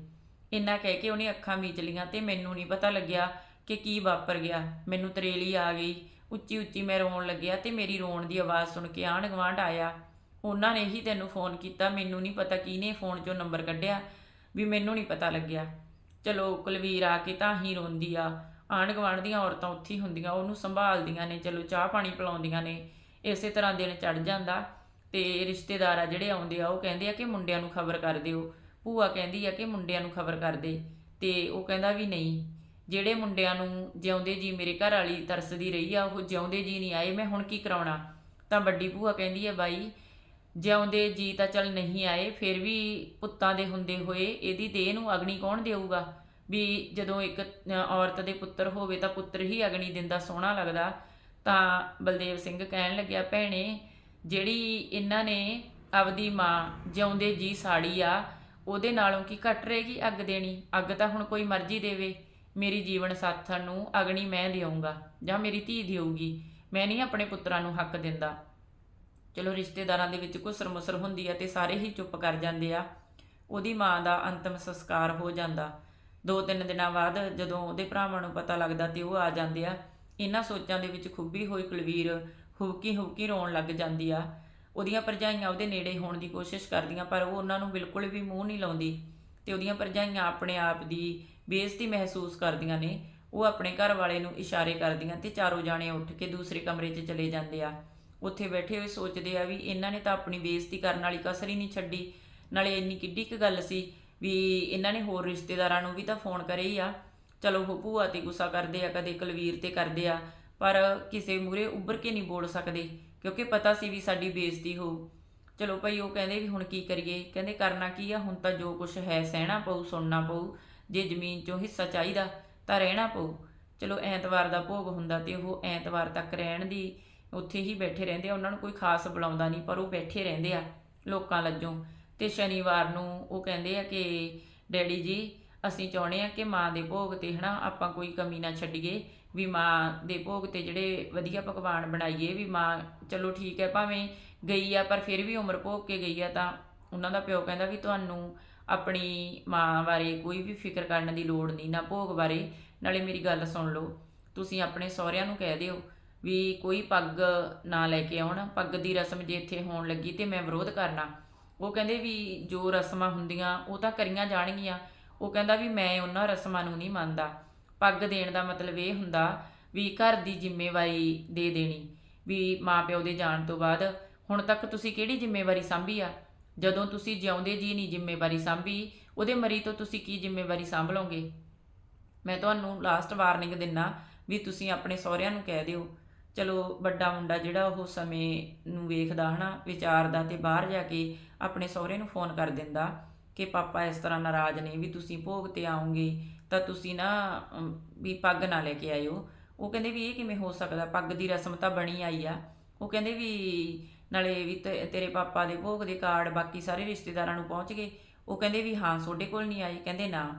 ਇੰਨਾ ਕਹਿ ਕੇ ਉਹਨੇ ਅੱਖਾਂ ਮੀਚ ਲੀਆਂ ਤੇ ਮੈਨੂੰ ਨਹੀਂ ਪਤਾ ਲੱਗਿਆ ਕਿ ਕੀ ਵਾਪਰ ਗਿਆ। ਮੈਨੂੰ ਤਰੇਲੀ ਆ ਗਈ। ਉੱਚੀ ਉੱਚੀ ਮੈਂ ਰੋਣ ਲੱਗਿਆ ਤੇ ਮੇਰੀ ਰੋਣ ਦੀ ਆਵਾਜ਼ ਸੁਣ ਕੇ ਆਂਢ ਗੁਆਂਢ ਆਇਆ। ਉਹਨਾਂ ਨੇ ਹੀ ਤੈਨੂੰ ਫੋਨ ਕੀਤਾ, ਮੈਨੂੰ ਨਹੀਂ ਪਤਾ ਕਿਹਨੇ ਫੋਨ 'ਚੋਂ ਨੰਬਰ ਕੱਢਿਆ, ਵੀ ਮੈਨੂੰ ਨਹੀਂ ਪਤਾ ਲੱਗਿਆ। ਚਲੋ ਕੁਲਵੀਰ ਆ ਕੇ ਤਾਂ ਹੀ ਰੋਂਦੀ ਆ, ਆਂਢ ਗੁਆਂਢ ਦੀਆਂ ਔਰਤਾਂ ਉੱਥੇ ਹੀ ਹੁੰਦੀਆਂ, ਉਹਨੂੰ ਸੰਭਾਲਦੀਆਂ ਨੇ, ਚਲੋ ਚਾਹ ਪਾਣੀ ਪਿਲਾਉਂਦੀਆਂ ਨੇ, ਇਸੇ ਤਰ੍ਹਾਂ ਦਿਨ ਚੜ ਜਾਂਦਾ ਤੇ ਰਿਸ਼ਤੇਦਾਰ ਆ ਜਿਹੜੇ ਆਉਂਦੇ ਆ, ਉਹ ਕਹਿੰਦੇ ਆ ਕਿ ਮੁੰਡਿਆਂ ਨੂੰ ਖਬਰ ਕਰ ਦਿਓ। ਭੂਆ ਕਹਿੰਦੀ ਆ ਕਿ ਮੁੰਡਿਆਂ ਨੂੰ ਖਬਰ ਕਰ ਦੇ ਤੇ ਉਹ ਕਹਿੰਦਾ ਵੀ ਨਹੀਂ, ਜਿਹੜੇ ਮੁੰਡਿਆਂ ਨੂੰ ਜਿਉਂਦੇ ਜੀ ਮੇਰੇ ਘਰ ਵਾਲੀ ਤਰਸਦੀ ਰਹੀ ਆ, ਉਹ ਜਿਉਂਦੇ ਜੀ ਨਹੀਂ ਆਏ, ਮੈਂ ਹੁਣ ਕੀ ਕਰਾਉਣਾ? ਤਾਂ ਵੱਡੀ ਭੂਆ ਕਹਿੰਦੀ ਆ, ਬਾਈ ਜਿਉਂਦੇ ਜੀ ਤਾਂ ਚਲ ਨਹੀਂ ਆਏ, ਫਿਰ ਵੀ ਪੁੱਤਾਂ ਦੇ ਹੁੰਦੇ ਹੋਏ ਇਹਦੀ ਦੇਹ ਨੂੰ ਅਗਨੀ ਕੌਣ ਦੇਊਗਾ? ਵੀ ਜਦੋਂ ਇੱਕ ਔਰਤ ਦੇ ਪੁੱਤਰ ਹੋਵੇ ਤਾਂ ਪੁੱਤਰ ਹੀ ਅਗਨੀ ਦਿੰਦਾ ਸੋਹਣਾ ਲੱਗਦਾ। ਤਾਂ ਬਲਦੇਵ ਸਿੰਘ ਕਹਿਣ ਲੱਗਿਆ, ਭੈਣੇ, ਜਿਹੜੀ ਇਹਨਾਂ ਨੇ ਆਪਦੀ ਮਾਂ ਜਿਉਂਦੇ ਜੀ ਸਾੜੀ ਆ, ਉਹਦੇ ਨਾਲੋਂ ਕੀ ਘਟ ਰਹੇਗੀ ਅੱਗ ਦੇਣੀ? ਅੱਗ ਤਾਂ ਹੁਣ ਕੋਈ ਮਰਜ਼ੀ ਦੇਵੇ। ਮੇਰੀ ਜੀਵਨ ਸਾਥਣ ਨੂੰ ਅਗਨੀ ਮੈਂ ਦੇਊਂਗਾ ਜਾਂ ਮੇਰੀ ਧੀ ਦੇਊਗੀ। ਮੈਂ ਨਹੀਂ ਆਪਣੇ ਪੁੱਤਰਾਂ ਨੂੰ ਹੱਕ ਦਿੰਦਾ। ਚਲੋ ਰਿਸ਼ਤੇਦਾਰਾਂ ਦੇ ਵਿੱਚ ਘੁਸਰ ਮੁਸਰ ਹੁੰਦੀ ਆ ਤੇ ਸਾਰੇ ਹੀ ਚੁੱਪ ਕਰ ਜਾਂਦੇ ਆ। ਉਹਦੀ ਮਾਂ ਦਾ ਅੰਤਮ ਸੰਸਕਾਰ ਹੋ ਜਾਂਦਾ। ਦੋ ਤਿੰਨ ਦਿਨਾਂ ਬਾਅਦ ਜਦੋਂ ਉਹਦੇ ਭਰਾਵਾਂ ਨੂੰ ਪਤਾ ਲੱਗਦਾ ਤੇ ਉਹ ਆ ਜਾਂਦੇ ਆ, ਇਹਨਾਂ ਸੋਚਾਂ ਦੇ ਵਿੱਚ ਖੁੱਬੀ ਹੋਈ ਕੁਲਵੀਰ ਹੁਬਕੀ ਹੁਬਕੀ ਰੋਣ ਲੱਗ ਜਾਂਦੀ ਆ। ਉਹਦੀਆਂ ਭਰਜਾਈਆਂ ਉਹਦੇ ਨੇੜੇ ਹੋਣ ਦੀ ਕੋਸ਼ਿਸ਼ ਕਰਦੀਆਂ, ਪਰ ਉਹ ਉਹਨਾਂ ਨੂੰ ਬਿਲਕੁਲ ਵੀ ਮੂੰਹ ਨਹੀਂ ਲਾਉਂਦੀ ਤੇ ਉਹਦੀਆਂ ਭਰਜਾਈਆਂ ਆਪਣੇ ਆਪ ਦੀ ਬੇਇੱਜ਼ਤੀ ਮਹਿਸੂਸ ਕਰਦੀਆਂ ਨੇ। ਉਹ ਆਪਣੇ ਘਰ ਵਾਲੇ ਨੂੰ ਇਸ਼ਾਰੇ ਕਰਦੀਆਂ ਤੇ ਚਾਰੋਂ ਜਾਣੇ ਉੱਠ ਕੇ ਦੂਸਰੇ ਕਮਰੇ 'ਚ ਚਲੇ ਜਾਂਦੇ ਆ। ਉੱਥੇ ਬੈਠੇ ਹੋਏ ਸੋਚਦੇ ਆ ਵੀ ਇਹਨਾਂ ਨੇ ਤਾਂ ਆਪਣੀ ਬੇਇੱਜ਼ਤੀ ਕਰਨ ਵਾਲੀ ਕਸਰ ਹੀ ਨਹੀਂ ਛੱਡੀ। ਨਾਲੇ ਇੰਨੀ ਕਿੱਡੀ ਕੁ ਗੱਲ ਸੀ ਵੀ ਇਹਨਾਂ ਨੇ ਹੋਰ ਰਿਸ਼ਤੇਦਾਰਾਂ ਨੂੰ ਵੀ ਤਾਂ ਫੋਨ ਕਰੇ ਹੀ ਆ। ਚਲੋ ਉਹ ਭੂਆ ਤੇ ਗੁੱਸਾ ਕਰਦੇ ਆ, ਕਦੇ ਕੁਲਵੀਰ ਤੇ ਕਰਦੇ ਆ, ਪਰ ਕਿਸੇ ਮੂਰੇ ਉੱਭਰ ਕੇ ਨਹੀਂ ਬੋਲ ਸਕਦੇ, ਕਿਉਂਕਿ ਪਤਾ ਸੀ ਵੀ ਸਾਡੀ ਬੇਇੱਜ਼ਤੀ ਹੋ। ਚਲੋ ਭਾਈ ਉਹ ਕਹਿੰਦੇ ਵੀ ਹੁਣ ਕੀ ਕਰੀਏ? ਕਹਿੰਦੇ ਕਰਨਾ ਕੀ ਆ? ਹੁਣ ਤਾਂ ਜੋ ਕੁਝ ਹੈ ਸਹਿਣਾ ਪਊ, ਸੁਣਨਾ ਪਊ। ਜੇ ਜ਼ਮੀਨ ਚੋਂ ਹਿੱਸਾ ਚਾਹੀਦਾ ਤਾਂ ਰਹਿਣਾ ਪਊ। ਚਲੋ ਐਤਵਾਰ ਦਾ ਭੋਗ ਹੁੰਦਾ ਤੇ ਉਹ ਐਤਵਾਰ ਤੱਕ ਰਹਿਣ ਦੀ ਉੱਥੇ ਹੀ ਬੈਠੇ ਰਹਿੰਦੇ ਆ, ਉਹਨਾਂ ਨੂੰ ਕੋਈ ਖਾਸ ਬੁਲਾਉਂਦਾ ਨਹੀਂ, ਪਰ ਉਹ ਬੈਠੇ ਰਹਿੰਦੇ ਆ ਲੋਕਾਂ ਲੱਜੋਂ। ਤੇ ਸ਼ਨੀਵਾਰ ਨੂੰ ਉਹ ਕਹਿੰਦੇ ਆ ਕਿ, ਡੈਡੀ ਜੀ, ਅਸੀਂ ਚਾਹੁੰਦੇ ਆ ਕਿ ਮਾਂ ਦੇ ਭੋਗ ਤੇ ਹਨਾ ਆਪਾਂ ਕੋਈ ਕਮੀ ਨਾ ਛੱਡੀਏ, ਵੀ ਮਾਂ ਦੇ ਭੋਗ ਤੇ ਜਿਹੜੇ ਵਧੀਆ ਪਕਵਾਨ ਬਣਾਈਏ, ਵੀ ਮਾਂ ਚਲੋ ਠੀਕ ਹੈ, ਭਾਵੇਂ ਗਈ ਆ, ਪਰ ਫਿਰ ਵੀ ਉਮਰ ਭੋਗ ਕੇ ਗਈ ਆ, ਤਾਂ ਉਹਨਾਂ ਦਾ ਪਿਓ ਕਹਿੰਦਾ ਵੀ ਤੁਹਾਨੂੰ ਆਪਣੀ ਮਾਂ ਬਾਰੇ ਕੋਈ ਵੀ ਫਿਕਰ ਕਰਨ ਦੀ ਲੋੜ ਨਹੀਂ, ਨਾ ਭੋਗ ਬਾਰੇ। ਨਾਲੇ ਮੇਰੀ ਗੱਲ ਸੁਣ ਲਓ, ਤੁਸੀਂ ਆਪਣੇ ਸਹੁਰਿਆਂ ਨੂੰ ਕਹਿ ਦਿਓ ਵੀ ਕੋਈ ਪੱਗ ਨਾ ਲੈ ਕੇ ਆਉਣ, ਪੱਗ ਦੀ ਰਸਮ ਜੇ ਇੱਥੇ ਹੋਣ ਲੱਗੀ ਤੇ ਮੈਂ ਵਿਰੋਧ ਕਰਨਾ। ਉਹ ਕਹਿੰਦੇ ਵੀ ਜੋ ਰਸਮਾਂ ਹੁੰਦੀਆਂ ਉਹ ਤਾਂ ਕਰੀਆਂ ਜਾਣਗੀਆਂ। ਉਹ ਕਹਿੰਦਾ ਵੀ ਮੈਂ ਉਹਨਾਂ ਰਸਮਾਂ ਨੂੰ ਨਹੀਂ ਮੰਨਦਾ। ਪੱਗ ਦੇਣ ਦਾ ਮਤਲਬ ਇਹ ਹੁੰਦਾ ਵੀ ਘਰ ਦੀ ਜ਼ਿੰਮੇਵਾਰੀ ਦੇ ਦੇਣੀ, ਵੀ ਮਾਪਿਓ ਦੇ ਜਾਣ ਤੋਂ ਬਾਅਦ ਹੁਣ ਤੱਕ ਤੁਸੀਂ ਕਿਹੜੀ ਜ਼ਿੰਮੇਵਾਰੀ ਸੰਭੀ ਆ? ਜਦੋਂ ਤੁਸੀਂ ਜਿਉਂਦੇ ਜੀ ਨਹੀਂ ਜ਼ਿੰਮੇਵਾਰੀ ਸੰਭੀ, ਉਹਦੇ ਮਰੀ ਤੋਂ ਤੁਸੀਂ ਕੀ ਜ਼ਿੰਮੇਵਾਰੀ ਸੰਭ ਲਓਗੇ? ਮੈਂ ਤੁਹਾਨੂੰ ਲਾਸਟ ਵਾਰਨਿੰਗ ਦਿੰਨਾ ਵੀ ਤੁਸੀਂ ਆਪਣੇ ਸਹੁਰਿਆਂ ਨੂੰ ਕਹਿ ਦਿਓ ਚਲੋ ਵੱਡਾ ਮੁੰਡਾ ਜਿਹੜਾ ਉਹ ਸਮੇਂ ਨੂੰ ਵੇਖਦਾ ਹਨਾ ਵਿਚਾਰਦਾ ਤੇ ਬਾਹਰ ਜਾ ਕੇ ਆਪਣੇ ਸਹੁਰੇ ਨੂੰ ਫੋਨ ਕਰ ਦਿੰਦਾ ਕਿ ਪਾਪਾ ਇਸ ਤਰ੍ਹਾਂ ਨਾਰਾਜ਼ ਨੇ ਵੀ ਤੁਸੀਂ ਭੋਗ ਤੇ ਆਉਂਗੇ, ਤਾਂ ਤੁਸੀਂ ਨਾ ਵੀ ਪੱਗ ਨਾ ਲੈ ਕੇ ਆਇਓ। ਉਹ ਕਹਿੰਦੇ ਵੀ ਇਹ ਕਿਵੇਂ ਹੋ ਸਕਦਾ, ਪੱਗ ਦੀ ਰਸਮ ਤਾਂ ਬਣੀ ਆਈ ਆ। ਉਹ ਕਹਿੰਦੇ ਵੀ ਨਾਲੇ ਵੀ ਤੇਰੇ ਪਾਪਾ ਦੇ ਭੋਗ ਦੇ ਕਾਰਡ ਬਾਕੀ ਸਾਰੇ ਰਿਸ਼ਤੇਦਾਰਾਂ ਨੂੰ ਪਹੁੰਚ ਗਏ। ਉਹ ਕਹਿੰਦੇ ਵੀ ਹਾਂ ਤੁਹਾਡੇ ਕੋਲ ਨਹੀਂ ਆਏ ਕਹਿੰਦੇ ਨਾ।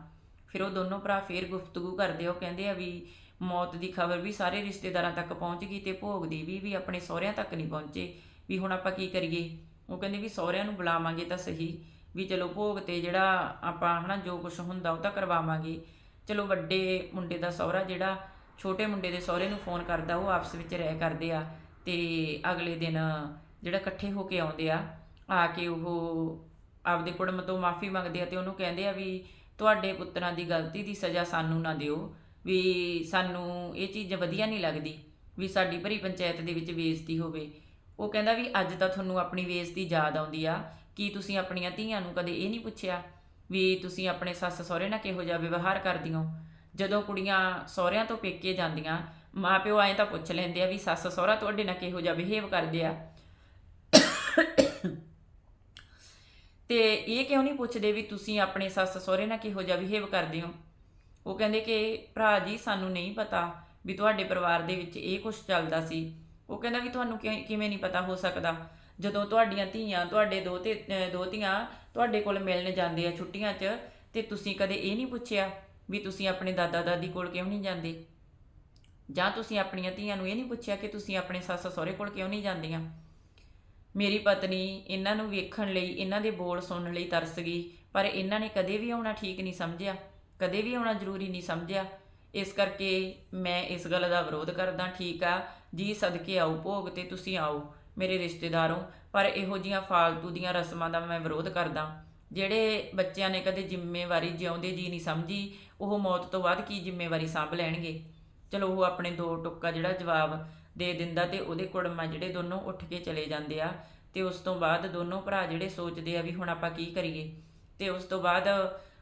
ਫਿਰ ਉਹ ਦੋਨੋਂ ਭਰਾ ਫੇਰ ਗੁਫ਼ਤਗੂ ਕਰਦੇ ਉਹ ਕਹਿੰਦੇ ਆ ਵੀ ਮੌਤ ਦੀ ਖਬਰ ਵੀ ਸਾਰੇ ਰਿਸ਼ਤੇਦਾਰਾਂ ਤੱਕ ਪਹੁੰਚ ਗਈ ਤੇ ਭੋਗ ਦੀ ਵੀ ਵੀ ਆਪਣੇ ਸਹੁਰਿਆਂ ਤੱਕ ਨਹੀਂ ਪਹੁੰਚੇ। ਵੀ ਹੁਣ ਆਪਾਂ ਕੀ ਕਰੀਏ? ਉਹ ਕਹਿੰਦੇ ਵੀ ਸਹੁਰਿਆਂ ਨੂੰ ਬੁਲਾਵਾਂਗੇ ਤਾਂ ਸਹੀ। ਵੀ ਚਲੋ ਭੋਗ ਤੇ ਜਿਹੜਾ ਆਪਾਂ ਹਨਾ ਜੋ ਕੁਝ ਹੁੰਦਾ ਉਹ ਤਾਂ ਕਰਵਾਵਾਂਗੇ। ਚਲੋ ਵੱਡੇ ਮੁੰਡੇ ਦਾ ਸਹੁਰਾ ਜਿਹੜਾ ਛੋਟੇ ਮੁੰਡੇ ਦੇ ਸਹੁਰੇ ਨੂੰ ਫੋਨ ਕਰਦਾ, ਉਹ ਆਪਸ ਵਿੱਚ ਰਹਿ ਕਰਦੇ ਆ ਤੇ ਅਗਲੇ ਦਿਨ ਜਿਹੜਾ ਇਕੱਠੇ ਹੋ ਕੇ ਆਉਂਦੇ ਆ ਆ ਕੇ ਉਹ ਆਪਦੇ ਕੁੜਮ ਤੋਂ ਮਾਫੀ ਮੰਗਦੇ ਆ ਤੇ ਉਹਨੂੰ ਕਹਿੰਦੇ ਆ ਵੀ ਤੁਹਾਡੇ ਪੁੱਤਰਾਂ ਦੀ ਗਲਤੀ ਦੀ ਸਜ਼ਾ ਸਾਨੂੰ ਨਾ ਦਿਓ। ਵੀ ਸਾਨੂੰ ਇਹ ਚੀਜ਼ ਵਧੀਆ ਨਹੀਂ ਲੱਗਦੀ ਵੀ ਸਾਡੀ ਭਰੀ ਪੰਚਾਇਤ ਦੇ ਵਿੱਚ ਬੇਇੱਜ਼ਤੀ ਹੋਵੇ। ਉਹ ਕਹਿੰਦਾ ਵੀ ਅੱਜ ਤਾਂ ਤੁਹਾਨੂੰ ਆਪਣੀ ਬੇਇੱਜ਼ਤੀ ਯਾਦ ਆਉਂਦੀ ਆ, ਕੀ ਤੁਸੀਂ ਆਪਣੀਆਂ ਧੀਆਂ ਨੂੰ ਕਦੇ ਇਹ ਨਹੀਂ ਪੁੱਛਿਆ ਵੀ ਤੁਸੀਂ ਆਪਣੇ ਸੱਸ ਸਹੁਰੇ ਨਾਲ ਕਿਹੋ ਜਿਹਾ ਵਿਵਹਾਰ ਕਰਦੀਆਂ ਹੋ? ਜਦੋਂ ਕੁੜੀਆਂ ਸਹੁਰਿਆਂ ਤੋਂ ਪੇਕੇ ਜਾਂਦੀਆਂ, ਮਾਪਿਓ ਐਂ ਤਾਂ ਪੁੱਛ ਲੈਂਦੇ ਆ ਵੀ ਸੱਸ ਸਹੁਰਾ ਤੁਹਾਡੇ ਨਾਲ ਕਿਹੋ ਜਿਹਾ ਬਿਹੇਵ ਕਰਦੇ ਆ? ਤੇ ਇਹ ਕਿਉਂ ਨਹੀਂ ਪੁੱਛਦੇ ਵੀ ਤੁਸੀਂ ਆਪਣੇ ਸੱਸ ਸਹੁਰੇ ਨਾਲ ਕਿਹੋ ਜਿਹਾ ਬਿਹੇਵ ਕਰਦੇ ਹੋ? ਉਹ ਕਹਿੰਦੇ ਕਿ ਭਰਾ ਜੀ, ਸਾਨੂੰ ਨਹੀਂ ਪਤਾ ਵੀ ਤੁਹਾਡੇ ਪਰਿਵਾਰ ਦੇ ਵਿੱਚ ਇਹ ਕੁਝ ਚੱਲਦਾ ਸੀ। ਉਹ ਕਹਿੰਦਾ ਵੀ ਤੁਹਾਨੂੰ ਕਿ- ਕਿਵੇਂ ਨਹੀਂ ਪਤਾ ਹੋ ਸਕਦਾ। ਜਦੋਂ ਤੁਹਾਡੀਆਂ ਧੀਆਂ, ਤੁਹਾਡੇ ਦੋ ਤੇ ਦੋ ਧੀਆਂ ਤੁਹਾਡੇ ਕੋਲ ਮਿਲਣ ਜਾਂਦੇ ਆ ਛੁੱਟੀਆਂ 'ਚ, ਤੇ ਤੁਸੀਂ ਕਦੇ ਇਹ ਨਹੀਂ ਪੁੱਛਿਆ ਵੀ ਤੁਸੀਂ ਆਪਣੇ ਦਾਦਾ ਦਾਦੀ ਕੋਲ ਕਿਉਂ ਨਹੀਂ ਜਾਂਦੇ? ਜਾਂ ਤੁਸੀਂ ਆਪਣੀਆਂ ਧੀਆਂ ਨੂੰ ਇਹ ਨਹੀਂ ਪੁੱਛਿਆ ਕਿ ਤੁਸੀਂ ਆਪਣੇ ਸੱਸ ਸਹੁਰੇ ਕੋਲ ਕਿਉਂ ਨਹੀਂ ਜਾਂਦੀਆਂ? ਮੇਰੀ ਪਤਨੀ ਇਹਨਾਂ ਨੂੰ ਵੇਖਣ ਲਈ, ਇਹਨਾਂ ਦੇ ਬੋਲ ਸੁਣਨ ਲਈ ਤਰਸ ਗਈ, ਪਰ ਇਹਨਾਂ ਨੇ ਕਦੇ ਵੀ ਆਉਣਾ ਠੀਕ ਨਹੀਂ ਸਮਝਿਆ। ਕਦੇ ਵੀ ਆਉਣਾ ਜ਼ਰੂਰੀ ਨਹੀਂ ਸਮਝਿਆ। ਇਸ ਕਰਕੇ ਮੈਂ ਇਸ ਗੱਲ ਦਾ ਵਿਰੋਧ ਕਰਦਾ, ਠੀਕ ਆ, ਜੀ ਸਦਕੇ ਆਓ, ਭੋਗ ਤੇ ਤੁਸੀਂ ਆਓ, ਮੇਰੇ ਰਿਸ਼ਤੇਦਾਰੋਂ। ਪਰ ਇਹੋ ਜੀਆਂ ਫਾਲਤੂ ਦੀਆਂ ਰਸਮਾਂ ਦਾ ਮੈਂ ਵਿਰੋਧ ਕਰਦਾ। ਜਿਹੜੇ ਬੱਚਿਆਂ ਨੇ ਕਦੇ ਜ਼ਿੰਮੇਵਾਰੀ ਜਿਉਂਦੇ ਜੀ ਨਹੀਂ ਸਮਝੀ, ਉਹ ਮੌਤ ਤੋਂ ਬਾਅਦ ਕੀ ਜ਼ਿੰਮੇਵਾਰੀ ਸੰਭ ਲੈਣਗੇ? ਚਲੋ, ਉਹ ਆਪਣੇ ਦੋ ਟੁੱਕਾ ਜਿਹੜਾ ਜਵਾਬ ਦੇ ਦਿੰਦਾ ਤੇ ਉਹਦੇ ਕੁੜਮਾ ਜਿਹੜੇ ਦੋਨੋਂ ਉੱਠ ਕੇ ਚਲੇ ਜਾਂਦੇ ਆ, ਤੇ ਉਸ ਤੋਂ ਬਾਅਦ ਦੋਨੋਂ ਭਰਾ ਜਿਹੜੇ ਸੋਚਦੇ ਆ ਵੀ ਹੁਣ ਆਪਾਂ ਕੀ ਕਰੀਏ? ਤੇ ਉਸ ਤੋਂ ਬਾਅਦ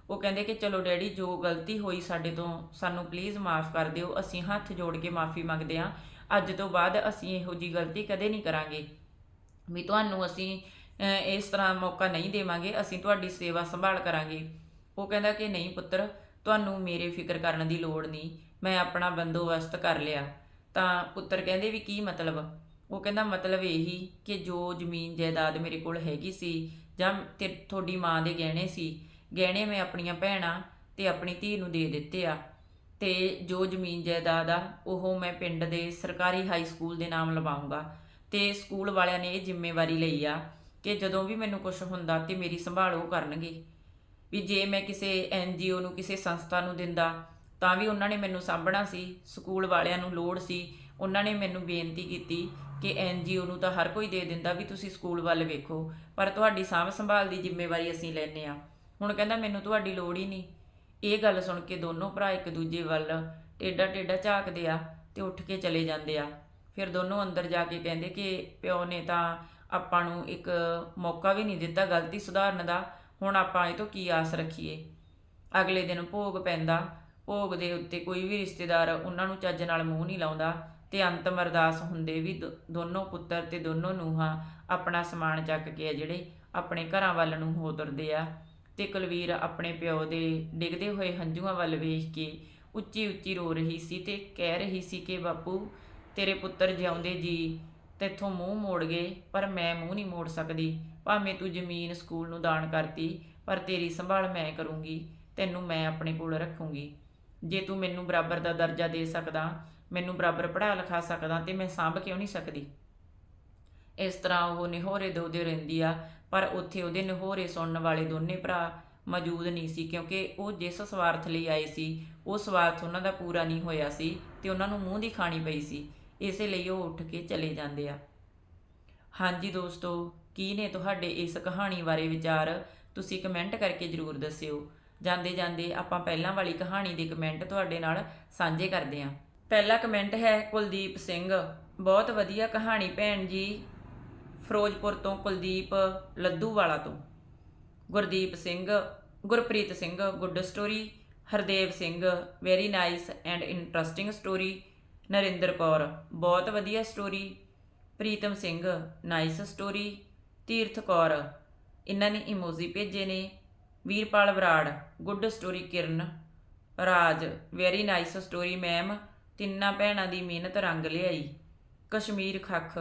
ਉਹ ਕਹਿੰਦੇ ਕਿ ਚਲੋ ਡੈਡੀ, ਜੋ ਗਲਤੀ ਹੋਈ ਸਾਡੇ ਤੋਂ, ਸਾਨੂੰ ਪਲੀਜ਼ ਮਾਫ ਕਰ ਦਿਓ, ਅਸੀਂ ਹੱਥ ਜੋੜ ਕੇ ਮਾਫੀ ਮੰਗਦੇ ਹਾਂ। ਅੱਜ ਤੋਂ ਬਾਅਦ ਅਸੀਂ ਇਹੋ ਜੀ ਗਲਤੀ ਕਦੇ ਨਹੀਂ ਕਰਾਂਗੇ। ਵੀ ਤੁਹਾਨੂੰ ਅਸੀਂ ਇਸ ਤਰ੍ਹਾਂ ਮੌਕਾ ਨਹੀਂ ਦੇਵਾਂਗੇ, ਅਸੀਂ ਤੁਹਾਡੀ ਸੇਵਾ ਸੰਭਾਲ ਕਰਾਂਗੇ। ਉਹ ਕਹਿੰਦਾ ਕਿ ਨਹੀਂ ਪੁੱਤਰ, ਤੁਹਾਨੂੰ ਮੇਰੇ ਫਿਕਰ ਕਰਨ ਦੀ ਲੋੜ ਨਹੀਂ, ਮੈਂ ਆਪਣਾ ਬੰਦੋਬਸਤ ਕਰ ਲਿਆ। ਤਾਂ ਪੁੱਤਰ ਕਹਿੰਦੇ ਵੀ ਕੀ ਮਤਲਬ? ਉਹ ਕਹਿੰਦਾ ਮਤਲਬ ਇਹੀ ਕਿ ਜੋ ਜ਼ਮੀਨ ਜਾਇਦਾਦ ਮੇਰੇ ਕੋਲ ਹੈਗੀ ਸੀ ਜਾਂ ਤੇ ਤੁਹਾਡੀ ਮਾਂ ਦੇ ਗਹਿਣੇ ਸੀ ਗਹਿਣੇ ਮੈਂ ਆਪਣੀਆਂ ਭੈਣਾਂ ਤੇ ਆਪਣੀ ਧੀ ਨੂੰ ਦੇ ਦਿੱਤੇ ਆ। ਤੇ ਜੋ ਜ਼ਮੀਨ ਜਾਇਦਾਦ ਆ, ਉਹ ਮੈਂ ਪਿੰਡ ਦੇ ਸਰਕਾਰੀ ਹਾਈ ਸਕੂਲ ਦੇ ਨਾਮ ਲਵਾਉਂਗਾ। ਤੇ ਸਕੂਲ ਵਾਲਿਆਂ ਨੇ ਇਹ ਜ਼ਿੰਮੇਵਾਰੀ ਲਈ ਆ ਕਿ ਜਦੋਂ ਵੀ ਮੈਨੂੰ ਕੁਝ ਹੁੰਦਾ ਤੇ ਮੇਰੀ ਸੰਭਾਲ ਉਹ ਕਰਨਗੇ। ਵੀ ਜੇ ਮੈਂ ਕਿਸੇ ਐਨਜੀਓ ਨੂੰ, ਕਿਸੇ ਸੰਸਥਾ ਨੂੰ ਦਿੰਦਾ, ਤਾਂ ਵੀ ਉਹਨਾਂ ਨੇ ਮੈਨੂੰ ਸਾਂਭਣਾ ਸੀ ਸਕੂਲ ਵਾਲਿਆਂ ਨੂੰ ਲੋੜ ਸੀ। ਉਹਨਾਂ ਨੇ ਮੈਨੂੰ ਬੇਨਤੀ ਕੀਤੀ ਕਿ ਐਨਜੀਓ ਨੂੰ ਤਾਂ ਹਰ ਕੋਈ ਦੇ ਦਿੰਦਾ ਵੀ ਤੁਸੀਂ ਸਕੂਲ ਵੱਲ ਵੇਖੋ। ਪਰ ਤੁਹਾਡੀ ਸਾਂਭ ਸੰਭਾਲ ਦੀ ਜ਼ਿੰਮੇਵਾਰੀ ਅਸੀਂ ਲੈਨੇ ਆ। ਹੁਣ ਕਹਿੰਦਾ ਮੈਨੂੰ ਤੁਹਾਡੀ ਲੋੜ ਹੀ ਨਹੀਂ। ਇਹ ਗੱਲ ਸੁਣ ਕੇ ਦੋਨੋਂ ਭਰਾ ਇੱਕ ਦੂਜੇ ਵੱਲ ਟੇਡਾ ਟੇਡਾ ਝਾਕਦੇ ਆ ਤੇ ਉੱਠ ਕੇ ਚਲੇ ਜਾਂਦੇ ਆ। ਫਿਰ ਦੋਨੋਂ ਅੰਦਰ ਜਾ ਕੇ ਕਹਿੰਦੇ ਕਿ ਪਿਓ ਨੇ ਤਾਂ ਆਪਾਂ ਨੂੰ ਇੱਕ ਮੌਕਾ ਵੀ ਨਹੀਂ ਦਿੱਤਾ ਗਲਤੀ ਸੁਧਾਰਨ ਦਾ। ਹੁਣ ਆਪਾਂ ਇਹ ਤੋਂ ਕੀ ਆਸ ਰੱਖੀਏ? ਅਗਲੇ ਦਿਨ ਭੋਗ ਪੈਂਦਾ। ਭੋਗ ਦੇ ਉੱਤੇ ਕੋਈ ਵੀ ਰਿਸ਼ਤੇਦਾਰ ਉਹਨਾਂ ਨੂੰ ਚੱਜ ਨਾਲ ਮੂੰਹ ਨਹੀਂ ਲਾਉਂਦਾ ਤੇ ਅੰਤਮ ਅਰਦਾਸ ਹੁੰਦੇ ਵੀ ਦੋ- ਦੋਨੋਂ ਪੁੱਤਰ ਤੇ ਦੋਨੋਂ ਨੂੰਹਾਂ ਆਪਣਾ ਸਮਾਨ ਚੱਕ ਕੇ ਆ ਜਿਹੜੇ ਆਪਣੇ ਘਰਾਂ ਵੱਲ ਨੂੰ ਹੋ ਤੁਰਦੇ ਆ। ਤੇ ਕੁਲਵੀਰ ਆਪਣੇ ਪਿਓ ਦੇ ਡਿੱਗਦੇ ਹੋਏ ਹੰਝੂਆਂ ਵੱਲ ਵੇਖ ਕੇ ਉੱਚੀ ਉੱਚੀ ਰੋ ਰਹੀ ਸੀ ਤੇ ਕਹਿ ਰਹੀ ਸੀ ਕਿ, ਬਾਪੂ, ਤੇਰੇ ਪੁੱਤਰ ਜਿਉਂਦੇ ਜੀ, ਤੇਥੋਂ ਮੂੰਹ ਮੋੜ ਗਏ, ਪਰ ਮੈਂ ਮੂੰਹ ਨਹੀਂ ਮੋੜ ਸਕਦੀ। ਭਾਵੇਂ ਤੂੰ ਜ਼ਮੀਨ ਸਕੂਲ ਨੂੰ ਦਾਨ ਕਰਤੀ, ਪਰ ਤੇਰੀ ਸੰਭਾਲ ਮੈਂ ਕਰੂੰਗੀ, ਤੈਨੂੰ ਮੈਂ ਆਪਣੇ ਕੋਲ ਰੱਖੂੰਗੀ। ਜੇ ਤੂੰ ਮੈਨੂੰ ਬਰਾਬਰ ਦਾ ਦਰਜਾ ਦੇ ਸਕਦਾ, ਮੈਨੂੰ ਬਰਾਬਰ ਪੜ੍ਹਾ ਲਿਖਾ ਸਕਦਾ, ਤੇ ਮੈਂ ਸਾਂਭ ਕਿਉਂ ਨਹੀਂ ਸਕਦੀ? ਇਸ ਤਰ੍ਹਾਂ ਉਹ ਨਿਹੋਰੇ ਦੋਦੇ ਰਹਿੰਦੀ ਆ, ਪਰ ਉੱਥੇ ਉਹਦੇ ਨਿਹੋਰੇ ਸੁਣਨ ਵਾਲੇ ਦੋਨੇ ਭਰਾ ਮੌਜੂਦ ਨਹੀਂ ਸੀ, ਕਿਉਂਕਿ ਉਹ ਜਿਸ ਸਵਾਰਥ ਲਈ ਆਏ ਸੀ, ਉਹ ਸਵਾਰਥ ਉਹਨਾਂ ਦਾ ਪੂਰਾ ਨਹੀਂ ਹੋਇਆ ਸੀ ਤੇ ਉਹਨਾਂ ਨੂੰ ਮੂੰਹ ਦੀ ਖਾਣੀ ਪਈ ਸੀ, ਇਸੇ ਲਈ ਉਹ ਉੱਠ ਕੇ ਚਲੇ ਜਾਂਦੇ ਆ। ਹਾਂਜੀ ਦੋਸਤੋ, ਕੀ ਨੇ ਤੁਹਾਡੇ ਇਸ ਕਹਾਣੀ ਬਾਰੇ ਵਿਚਾਰ? ਤੁਸੀਂ ਕਮੈਂਟ ਕਰਕੇ ਜਰੂਰ ਦੱਸਿਓ। ਜਾਂਦੇ ਜਾਂਦੇ ਆਪਾਂ ਪਹਿਲਾਂ ਵਾਲੀ ਕਹਾਣੀ ਦੇ ਕਮੈਂਟ ਤੁਹਾਡੇ ਨਾਲ ਸਾਂਝੇ ਕਰਦੇ ਹਾਂ ਪਹਿਲਾ ਕਮੈਂਟ ਹੈ ਕੁਲਦੀਪ ਸਿੰਘ, ਬਹੁਤ ਵਧੀਆ ਕਹਾਣੀ ਭੈਣ ਜੀ। ਫਿਰੋਜ਼ਪੁਰ ਤੋਂ ਕੁਲਦੀਪ ਲੱਦੂਵਾਲਾ ਤੋਂ। Gurdeep Singh, Gurpreet Singh, good story, Hardev Singh very nice and interesting story Narinder Kaur, ਬਹੁਤ ਵਧੀਆ story Pritam Singh nice story Tirath Kaur, ਇਹਨਾਂ ਨੇ ਇਮੋਜੀ ਭੇਜੇ ਨੇ, Veerpal Brar good story Kiran, Raj very nice story ma'am ਤਿੰਨਾਂ ਭੈਣਾਂ ਦੀ ਮਿਹਨਤ ਰੰਗ ਲਿਆਈ, Kashmir Khakh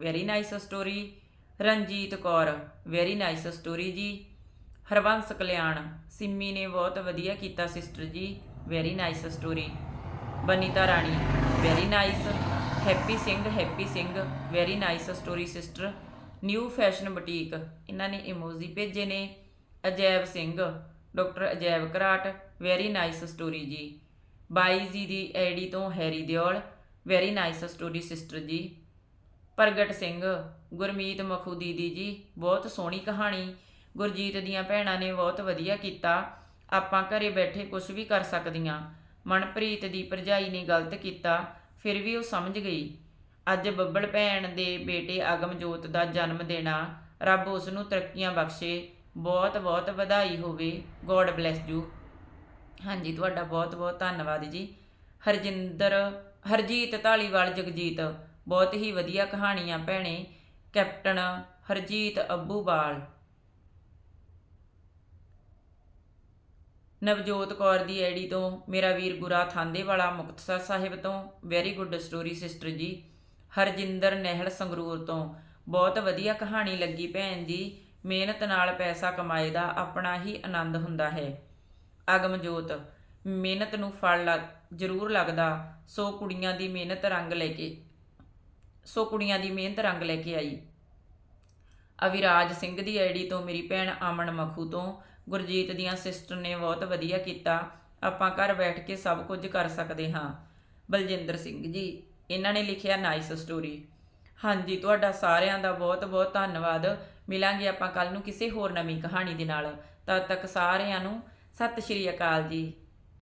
very nice story Ranjit Kaur. Very nice story ji. Harvans Kalyan. Simmi ਨੇ ਬਹੁਤ ਵਧੀਆ ਕੀਤਾ sister ji. Very nice story Banita Rani. Very nice happy Singh happy Singh very nice story sister new fashion boutique ਇਹਨਾਂ ਨੇ emoji ਭੇਜੇ ਨੇ। Ajaib Singh doctor Ajaib Gharat. Very nice story ji. ਬਾਈ ਜੀ ਦੀ ਆਈਡੀ ਤੋਂ Harry Deol. Very nice story sister ji. Pargat Singh, Gurmeet Makhu ਦੀਦੀ ਜੀ, ਬਹੁਤ ਸੋਹਣੀ ਕਹਾਣੀ। ਗੁਰਜੀਤ ਦੀਆਂ ਭੈਣਾਂ ਨੇ ਬਹੁਤ ਵਧੀਆ ਕੀਤਾ। ਆਪਾਂ ਘਰੇ ਬੈਠੇ ਕੁਝ ਵੀ ਕਰ ਸਕਦੀਆਂ। ਮਨਪ੍ਰੀਤ ਦੀ ਭਰਜਾਈ ਨੇ ਗਲਤ ਕੀਤਾ, ਫਿਰ ਵੀ ਉਹ ਸਮਝ ਗਈ। ਅੱਜ ਬੱਬਲ ਭੈਣ ਦੇ ਬੇਟੇ ਅਗਮਜੋਤ ਦਾ ਜਨਮ ਦੇਣਾ, ਰੱਬ ਉਸ ਨੂੰ ਤਰੱਕੀਆਂ ਬਖਸ਼ੇ। ਬਹੁਤ ਬਹੁਤ ਵਧਾਈ ਹੋਵੇ। ਗੋਡ ਬlesਸ ਯੂ ਹਾਂਜੀ, ਤੁਹਾਡਾ ਬਹੁਤ ਬਹੁਤ ਧੰਨਵਾਦ ਜੀ। ਹਰਜਿੰਦਰ, ਹਰਜੀਤ ਢਾਲੀਵਾਲ ਜਗਜੀਤ। ਬਹੁਤ ਹੀ ਵਧੀਆ ਕਹਾਣੀਆਂ ਭੈਣੇ। ਕੈਪਟਨ ਹਰਜੀਤ ਅੱਬੂਵਾਲ। ਨਵਜੋਤ ਕੌਰ ਦੀ ਆਈਡੀ ਤੋਂ ਮੇਰਾ ਵੀਰ ਗੁਰਾ ਥਾਂਦੇਵਾਲਾ ਮੁਕਤਸਰ ਸਾਹਿਬ ਤੋਂ। ਵੈਰੀ ਗੁੱਡ ਸਟੋਰੀ ਸਿਸਟਰ ਜੀ। ਹਰਜਿੰਦਰ ਨਹਿਲ ਸੰਗਰੂਰ ਤੋਂ। ਬਹੁਤ ਵਧੀਆ ਕਹਾਣੀ ਲੱਗੀ ਭੈਣ ਜੀ। ਮਿਹਨਤ ਨਾਲ ਪੈਸਾ ਕਮਾਏ ਦਾ ਆਪਣਾ ਹੀ ਆਨੰਦ ਹੁੰਦਾ ਹੈ। ਅਗਮਜੋਤ, ਮਿਹਨਤ ਨੂੰ ਫਲ ਲੱਗ- ਜ਼ਰੂਰ ਲੱਗਦਾ। ਸੋ ਕੁੜੀਆਂ ਦੀ ਮਿਹਨਤ ਰੰਗ ਲੈ ਕੇ ਸੋ ਕੁੜੀਆਂ ਦੀ ਮਿਹਨਤ ਰੰਗ ਲੈ ਕੇ ਆਈ। ਅਵਿਰਾਜ ਸਿੰਘ ਦੀ ਆਈਡੀ ਤੋਂ ਮੇਰੀ ਭੈਣ ਅਮਨ ਮਖੂ ਤੋਂ ਗੁਰਜੀਤ ਦੀਆਂ ਸਿਸਟਰ ਨੇ ਬਹੁਤ ਵਧੀਆ ਕੀਤਾ। ਆਪਾਂ ਘਰ ਬੈਠ ਕੇ ਸਭ ਕੁਝ ਕਰ ਸਕਦੇ ਹਾਂ। ਬਲਜਿੰਦਰ ਸਿੰਘ ਜੀ, ਇਹਨਾਂ ਨੇ ਲਿਖਿਆ ਨਾਈਸ ਸਟੋਰੀ ਹਾਂਜੀ, ਤੁਹਾਡਾ ਸਾਰਿਆਂ ਦਾ ਬਹੁਤ ਬਹੁਤ ਧੰਨਵਾਦ। ਮਿਲਾਂਗੇ ਆਪਾਂ ਕੱਲ ਨੂੰ ਕਿਸੇ ਹੋਰ ਨਵੀਂ ਕਹਾਣੀ ਦੇ ਨਾਲ। ਤਦ ਤੱਕ ਸਾਰਿਆਂ ਨੂੰ ਸਤਿ ਸ਼੍ਰੀ ਅਕਾਲ ਜੀ।